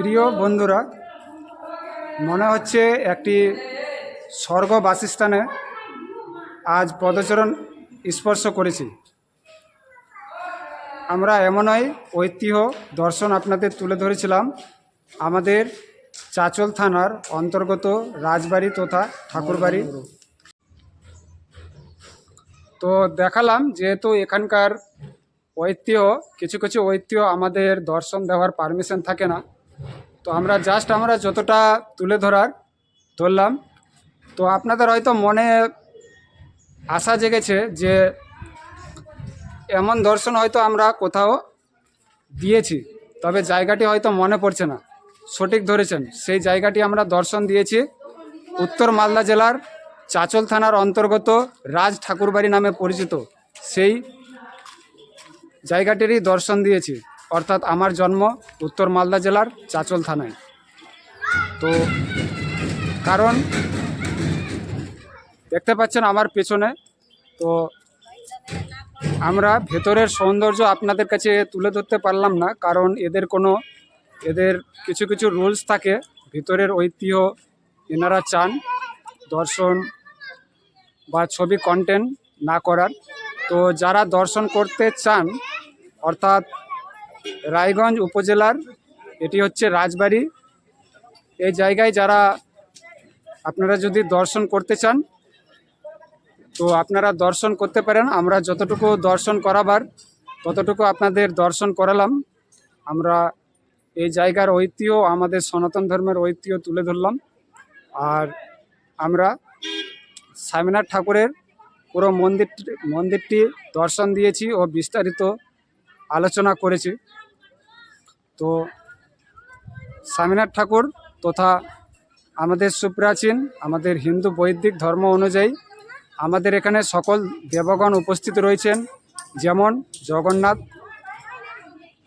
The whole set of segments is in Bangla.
প্রিয় বন্ধুরা, মনে হচ্ছে একটি স্বর্গ বাসস্থানে আজ পদচরণ স্পর্শ করেছি। আমরা এমনই ঐতিহ্য দর্শন আপনাদের তুলে ধরেছিলাম। আমাদের চাচল থানার অন্তর্গত রাজবাড়ি তথা ঠাকুরবাড়ি। তো দেখালাম যেহেতু এখানকার ঐতিহ্য, কিছু কিছু ঐতিহ্য আমাদের দর্শন দেওয়ার পারমিশন থাকে না। তো আমরা জাস্ট আমরা যতটা তুলে ধরার ধরলাম, তো আপনাদের হয়তো মনে আশা জেগেছে যে এমন দর্শন হয়তো আমরা কোথাও দিয়েছি, তবে জায়গাটি হয়তো মনে পড়ছে না। সঠিক ধরেছেন, সেই জায়গাটি আমরা দর্শন দিয়েছি উত্তর মালদা জেলার চাচল থানার অন্তর্গত রাজ ঠাকুরবাড়ি নামে পরিচিত, সেই জায়গাটিরই দর্শন দিয়েছি। অর্থাৎ আমার জন্ম উত্তর মালদা জেলার চাচল থানায়। তো কারণ দেখতে পাচ্ছেন আমার পেছনে, তো আমরা ভেতরের সৌন্দর্য আপনাদের কাছে তুলে ধরতে পারলাম না, কারণ এদের কোনো, এদের কিছু কিছু রুলস থাকে, ভিতরের ঐতিহ্য এনারা চান, দর্শন বা ছবি কন্টেন্ট না করার। তো যারা দর্শন করতে চান, অর্থাৎ রায়গঞ্জ উপজেলার, এটি হচ্ছে রাজবাড়ি। এই জায়গায় যারা আপনারা যদি দর্শন করতে চান, তো আপনারা দর্শন করতে পারেন। আমরা যতটুকু দর্শন করাবার, ততটুকু আপনাদের দর্শন করালাম। আমরা এই জায়গার ঐতিহ্য, আমাদের সনাতন ধর্মের ঐতিহ্য তুলে ধরলাম। আর আমরা স্বামীনাথ ঠাকুরের পুরো মন্দিরটি মন্দিরটি দর্শন দিয়েছি ও বিস্তারিত আলোচনা করেছি। তো স্বামীনাথ ঠাকুর তথা আমাদের সুপ্রাচীন, আমাদের হিন্দু বৈদিক ধর্ম অনুযায়ী আমাদের এখানে সকল দেবগণ উপস্থিত রয়েছেন। যেমন জগন্নাথ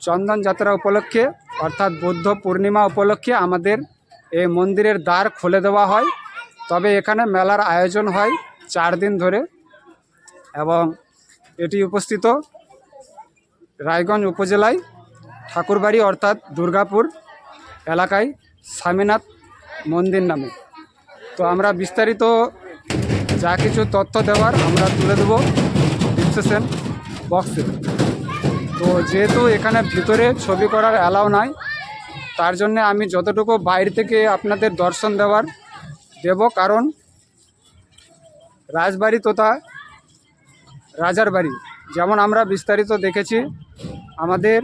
চন্দন যাত্রা উপলক্ষে, অর্থাৎ বুদ্ধ পূর্ণিমা উপলক্ষে আমাদের এই মন্দিরের দ্বার খুলে দেওয়া হয়। তবে এখানে মেলার আয়োজন হয় চার দিন ধরে এবং এটি উপস্থিত রায়গঞ্জ উপজেলায়। ঠাকুরবাড়ি অর্থাৎ দুর্গাপুর এলাকায় স্বামীনাথ মন্দির নামে। তো আমরা বিস্তারিত যা কিছু তথ্য দেওয়ার আমরা তুলে দেবো ডিসক্রিপশন বক্সে। তো যেহেতু এখানে ভিতরে ছবি করার অ্যালাউ নাই, তার জন্য আমি যতটুকু বাইরে থেকে আপনাদের দর্শন দেওয়ার দেব, কারণ রাজবাড়ি তথা রাজার বাড়ি, যেমন আমরা বিস্তারিত দেখেছি, আমাদের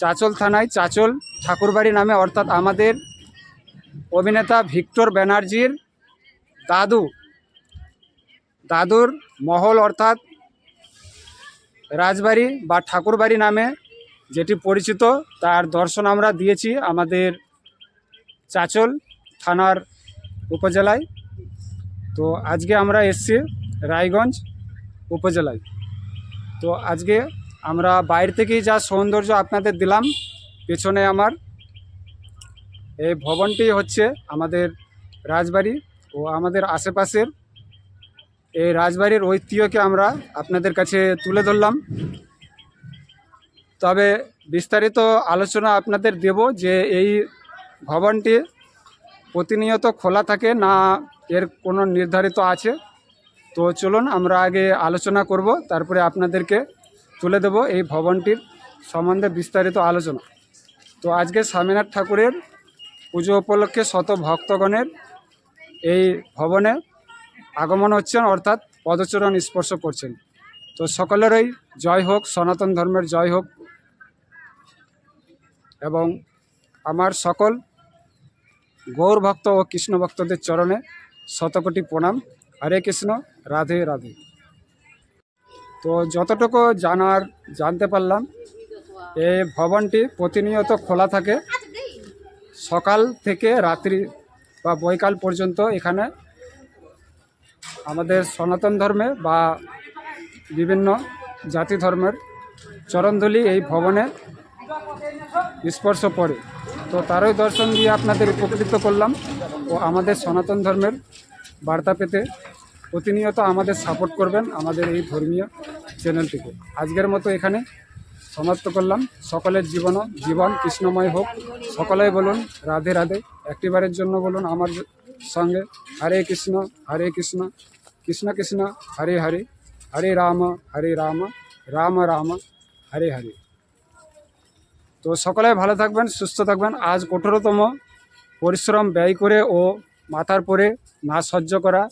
চাচল থানায় চাচল ঠাকুরবাড়ি নামে, অর্থাৎ আমাদের অভিনেতা ভিক্টর ব্যানার্জির দাদু, দাদুর মহল, অর্থাৎ রাজবাড়ি বা ঠাকুরবাড়ি নামে যেটি পরিচিত, তার দর্শন আমরা দিয়েছি আমাদের চাচল থানার উপজেলায়। তো আজকে আমরা এসছি রায়গঞ্জ উপজেলায়। তো আজকে আমরা বাইরে থেকেই যা সৌন্দর্য আপনাদের দিলাম, পেছনে আমার এই ভবনটি হচ্ছে আমাদের রাজবাড়ি ও আমাদের আশেপাশের এই রাজবাড়ির ঐতিহ্যকে আমরা আপনাদের কাছে তুলে ধরলাম। তবে বিস্তারিত আলোচনা আপনাদের দেব যে এই ভবনটি প্রতিনিয়ত খোলা থাকে না এর কোনো নির্ধারিত আছে। তো চলুন আমরা আগে আলোচনা করব, তারপরে আপনাদেরকে তুলে দেব এই ভবনটির সম্বন্ধে বিস্তারিত আলোচনা। তো আজকে স্বামীনাথ ঠাকুরের পুজো উপলক্ষে শত ভক্তগণের এই ভবনে আগমন হচ্ছেন, অর্থাৎ পদচরণ স্পর্শ করছেন। তো সকলেরই জয় হোক, সনাতন ধর্মের জয় হোক। এবং আমার সকল গৌর ভক্ত ও কৃষ্ণ ভক্তদের চরণে শতকোটি প্রণাম। হরে কৃষ্ণ, রাধে রাধে। তো যতটুকু জানার, জানতে পারলাম এই ভবনটি প্রতিনিয়ত খোলা থাকে। সকাল থেকে রাত্রি বা বৈকাল পর্যন্ত এখানে আমাদের সনাতন ধর্মে বা বিভিন্ন জাতি ধর্মের চরণধলি এই ভবনে স্পর্শ পড়ে তো তারই দর্শন দিয়ে আপনাদের উপকৃত করলাম ও আমাদের সনাতন ধর্মের বার্তা পেতে প্রতিনিয়ত আমাদের সাপোর্ট করবেন আমাদের এই ধর্মীয় চ্যানেলটিকে আজকের মতো এখানে সমাপ্ত করলাম। সকলের জীবন জীবন কৃষ্ণময় হোক। সকলেই বলুন, রাধে রাধে। একটিবারের জন্য বলুন, আমার সঙ্গে হরে কৃষ্ণ হরে কৃষ্ণ। কৃষ্ণ কৃষ্ণ, হরে হরে। হরে রাম হরে রাম। রাম রাম। হরে হরে। তো সকলে ভালো থাকবেন, সুস্থ থাকবেন। আজ কঠোরতম পরিশ্রম ব্যয় করে ও মাথার পরে না সহ্য করা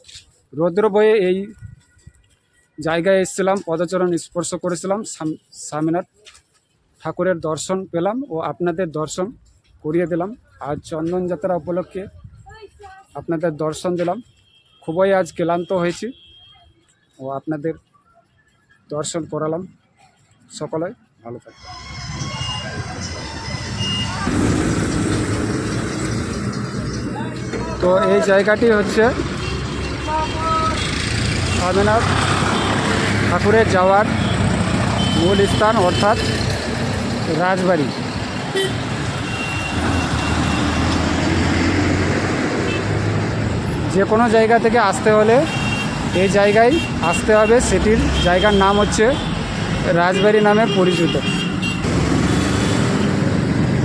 রৌদ্র বয়ে এই জায়গায় এসেছিলাম, পদচরণ স্পর্শ করেছিলাম, স্বাম- স্বামীনাথ ঠাকুরের দর্শন পেলাম ও আপনাদের দর্শন করিয়ে দিলাম। আজ চন্দন যাত্রা উপলক্ষে আপনাদের দর্শন দিলাম। খুবই আজ ক্লান্ত হয়েছি ও আপনাদের দর্শন করালাম। সকলে ভালো থাকবেন। তো এই জায়গাটি হচ্ছে স্বামীনাথ ঠাকুরের যাওয়ার মূল স্থান অর্থাৎ রাজবাড়ি। যে কোনো জায়গা থেকে আসতে হলে এই জায়গায় আসতে হবে। সেটির জায়গার নাম হচ্ছে রাজবাড়ি নামে পরিচিত।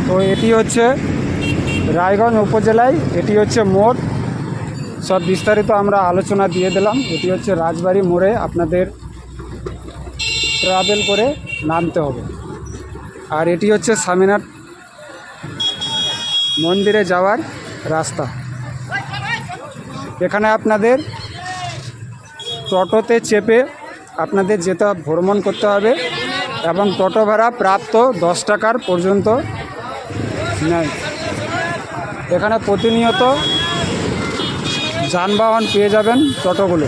তো এটি হচ্ছে রায়গঞ্জ উপজেলায়, এটি হচ্ছে মোড়। সব বিস্তারিত আমরা আলোচনা দিয়ে দিলাম। এটি হচ্ছে রাজবাড়ি মোড়ে আপনাদের ট্রাভেল করে নামতে হবে। আর এটি হচ্ছে স্বামীনাথ মন্দিরে যাওয়ার রাস্তা। এখানে আপনাদের টোটোতে চেপে আপনাদের যেতে ভ্রমণ করতে হবে এবং টোটো ভাড়া প্রাপ্ত দশ টাকার পর্যন্ত নেয়। এখানে প্রতিনিয়ত যানবাহন পেয়ে যাবেন টোটোগুলো।